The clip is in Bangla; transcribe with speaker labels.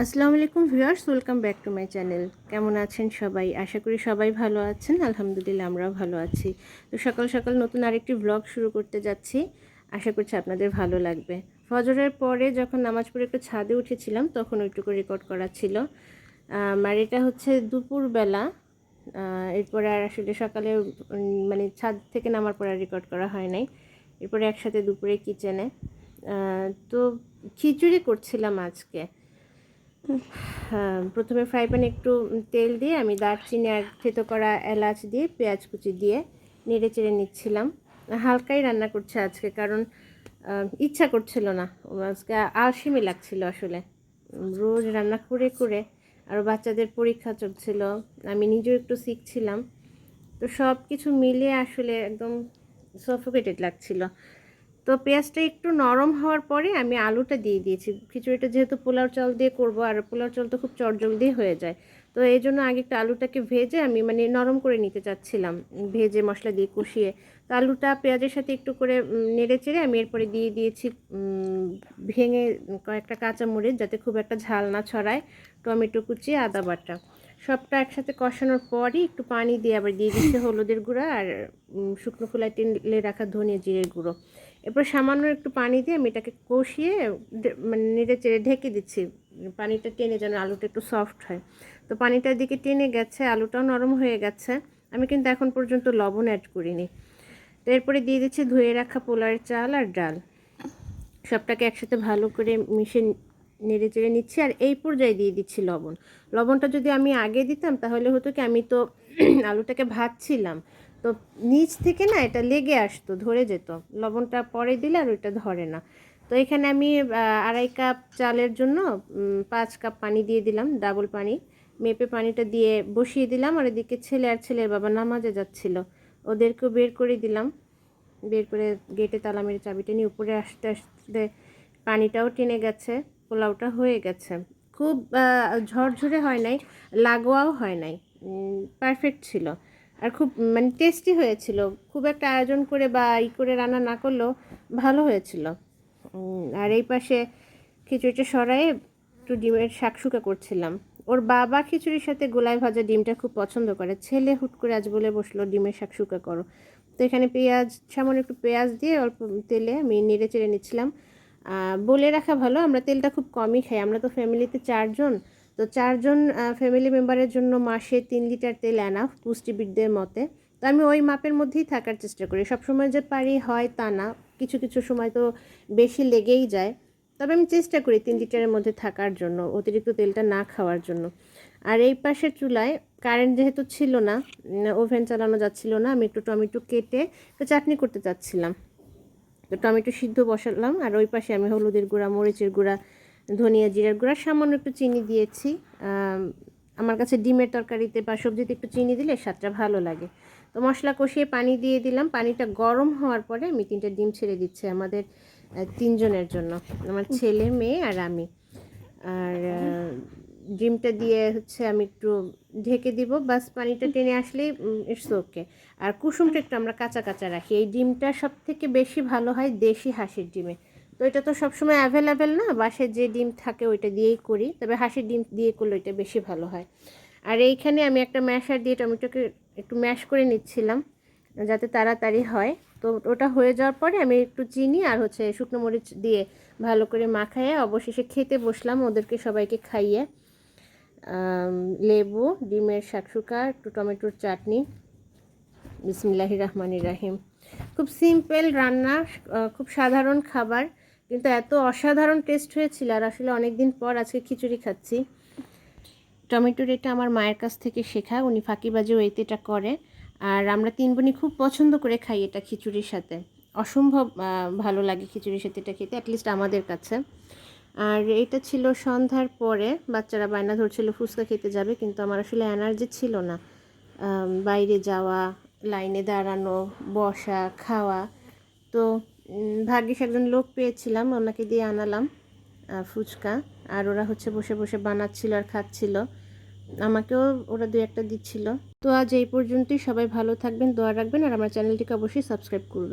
Speaker 1: আসসালামু আলাইকুম viewers, welcome back to my channel. কেমন আছেন সবাই? আশা করি সবাই ভালো আছেন। আলহামদুলিল্লাহ, আমরাও ভালো আছি। তো সকাল সকাল নতুন আরেকটি ব্লগ শুরু করতে যাচ্ছি। আশা করছি আপনাদের ভালো লাগবে। ফজরের পরে যখন নামাজ পড়ে একটু ছাদে উঠেছিলাম, তখন ওইটুকু রেকর্ড করা ছিল। আর এটা হচ্ছে দুপুরবেলা। এরপরে আর আসলে সকালে মানে ছাদ থেকে নামার পরে রেকর্ড করা হয় নাই। এরপরে একসাথে দুপুরে কিচেনে তো খিচুড়ি করছিলাম আজকে। প্রথমে ফ্রাই প্যানে একটু তেল দিয়ে আমি দারচিনি আর থেতো করা এলাচ দিয়ে, পেঁয়াজ কুচি দিয়ে নেড়ে চেড়ে নিচ্ছিলাম। হালকাই রান্না করছে আজকে কারণ ইচ্ছা করছিল না। আজকে আলসেমি লাগছিল আসলে। রোজ রান্না করে করে আর বাচ্চাদের পরীক্ষা চলছিল, আমি নিজেও একটু শিখছিলাম তো সব কিছু মিলিয়ে আসলে একদম সফোকেটেড লাগছিল। তো পেঁয়াজটা একটু নরম হওয়ার পরে আমি আলুটা দিয়ে দিয়েছি। খিচুড়িটা যেহেতু পোলাও চাল দিয়ে করব, আর পোলাও চাল তো খুব চটজলদি হয়ে যায়। তো এই জন্য আগে একটু আলুটাকে ভেজে আমি মানে নরম করে নিতে চাচ্ছিলাম, ভেজে মশলা দিয়ে কষিয়ে। তো আলুটা পেঁয়াজের সাথে একটু করে নেড়ে চেড়ে আমি এরপরে দিয়ে দিয়েছি ভেঙে কয়েকটা কাঁচামরিচ যাতে খুব একটা ঝাল না ছড়ায়, টমেটো কুচি, আদা বাটা। সবটা একসাথে কষানোর পরই একটু পানি দিয়ে আবার দিয়ে দিচ্ছে হলুদের গুঁড়া আর শুকনো খোলায় টেলে রাখা ধনিয়া জিরের গুঁড়ো। এরপর সামান্য একটু পানি দিয়ে আমি এটাকে কষিয়ে মানে নেড়ে চেড়ে ঢেকে দিচ্ছি। পানিটা টেনে যেন আলুটা একটু সফট হয়। তো পানিটার দিকে টেনে গেছে, আলুটাও নরম হয়ে গেছে। আমি কিন্তু এখন পর্যন্ত লবণ অ্যাড করিনি। তো এরপরে দিয়ে দিচ্ছি ধুয়ে রাখা পোলার চাল আর ডাল। সবটাকে একসাথে ভালো করে মিশে নেড়ে চেড়ে নিচ্ছি আর এই পর্যায়ে দিয়ে দিচ্ছি লবণ। লবণটা যদি আমি আগে দিতাম তাহলে হতো কি আমি তো আলুটাকে ভাজছিলাম। তো নিচ থেকে না এটা লেগে আসতো, ধরে যেত। লবণটা পরে দিলে আর ওইটা ধরে না। তো এখানে আমি আড়াই কাপ চালের জন্য পাঁচ কাপ পানি দিয়ে দিলাম, ডাবল পানি। মেপে পানিটা দিয়ে বসিয়ে দিলাম আর এদিকে ছেলে আর ছেলের বাবা নামাজে যাচ্ছিল। ওদেরকেও বের করে দিলাম। বের করে গেটে তালা মেরে চাবিটা নিয়ে উপরে আসতে আসতে পানিটাও টেনে গেছে, পোলাওটা হয়ে গেছে। খুব ঝরঝরে হয় নাই, লাগোয়াও হয় নাই। পারফেক্ট ছিল। আর খুব মানে টেস্টি হয়েছিল। খুব একটা আয়োজন করে বা ই করে রান্না না করলেও ভালো হয়েছিল। আর এই পাশে খিচুড়িটা সরাই একটু ডিমের শাকশুকা করছিলাম। ওর বাবা খিচুড়ির সাথে গোলায় ভাজা ডিমটা খুব পছন্দ করে। ছেলে হুট করে আজ বলে বসল, ডিমের শাকশুকা করো। তো এখানে পেঁয়াজ, সামান্য একটু পেঁয়াজ দিয়ে অল্প তেলে আমি নেড়ে চেড়ে নিচ্ছিলাম। বলে রাখা ভালো, আমরা তেলটা খুব কমই খাই। আমরা তো ফ্যামিলিতে চারজন তো চারজন ফ্যামিলি মেম্বারের জন্য মাসে তিন লিটার তেল এনাফ পুষ্টিবিদদের মতে। তো আমি ওই মাপের মধ্যেই থাকার চেষ্টা করি। সবসময় যে পারি হয় তা না। কিছু কিছু সময় তো বেশি লেগেই যায়। তবে আমি চেষ্টা করি তিন লিটারের মধ্যে থাকার জন্য, অতিরিক্ত তেলটা না খাওয়ার জন্য। আর এই পাশের চুলায় কারেন্ট যেহেতু ছিল না ওভেন চালানো যাচ্ছিল না, আমি একটু টমেটো কেটে একটু চাটনি করতে চাচ্ছিলাম। তো টমেটো সিদ্ধ বসালাম, আর ওই পাশে আমি হলুদের গুঁড়া, মরিচের গুঁড়া ধনিয়া জিরার গুঁড়া, সামান্য একটু চিনি দিয়েছি। আমার কাছে ডিমের তরকারিতে বা সবজিতে একটু চিনি দিলে স্বাদটা ভালো লাগে। তো মশলা কষিয়ে পানি দিয়ে দিলাম। পানিটা গরম হওয়ার পরে আমি তিনটা ডিম ছেড়ে দিচ্ছি আমাদের তিনজনের জন্য, আমার ছেলে, মেয়ে আর আমি। আর ডিমটা দিয়ে হচ্ছে আমি একটু ঢেকে দিব। বাস পানিটা টেনে আসলেই ইটস ওকে আর কুসুমটা একটু আমরা কাঁচা কাঁচা রাখি। এই ডিমটা সব থেকে বেশি ভালো হয় দেশি হাঁসের ডিমে। তো এটা তো সবসময় অ্যাভেলেবেল না বাসে যে ডিম থাকে ওইটা দিয়েই করি, তবে হাঁসের ডিম দিয়ে করলে ওইটা বেশি ভালো হয়। আর এইখানে আমি একটা ম্যাশার দিয়ে টমেটোকে একটু ম্যাশ করে নিচ্ছিলাম, যাতে তাড়াতাড়ি হয়। তো ওটা হয়ে যাওয়ার পরে আমি একটু চিনি আর হচ্ছে শুকনো মরিচ দিয়ে ভালো করে মাখাইয়ে অবশেষে খেতে বসলাম ওদেরকে সবাইকে খাইয়ে। লেবু, ডিমের শাকশুকা একটু টমেটোর চাটনি। বিসমিল্লাহির রহমানির রাহিম। খুব সিম্পল রান্না খুব সাধারণ খাবার। কিন্তু এত অসাধারণ টেস্ট হয়েছিল আর আসলে অনেক দিন পর আজকে খিচুড়ি খাচ্ছি। টমেটোর এটা আমার মায়ের কাছ থেকে শেখা, উনি ফাঁকিবাজি ওয়েতে এটা করে। আর আমরা তিন বোনই খুব পছন্দ করে খাই এটা খিচুড়ির সাথে। অসম্ভব ভালো লাগে খিচুড়ির সাথে এটা খেতে অ্যাটলিস্ট আমাদের কাছে। আর এটা ছিল সন্ধ্যার পরে, বাচ্চারা বায়না ধরছিল ফুচকা খেতে যাবে, কিন্তু আমার আসলে এনার্জি ছিল না। বাইরে যাওয়া, লাইনে দাঁড়ানো, বসা, খাওয়া। তো ভাগ্যিস একজন লোক পেয়েছিলাম, ওনাকে দিয়ে আনালাম ফুচকা। আর ওরা হচ্ছে বসে বসে বানাচ্ছিল আর খাচ্ছিল। আমাকেও ওরা দু একটা দিচ্ছিল। তো আজ এই পর্যন্তই, সবাই ভালো থাকবেন, দোয়া রাখবেন, আর আমার চ্যানেলটিকে অবশ্যই সাবস্ক্রাইব করবেন।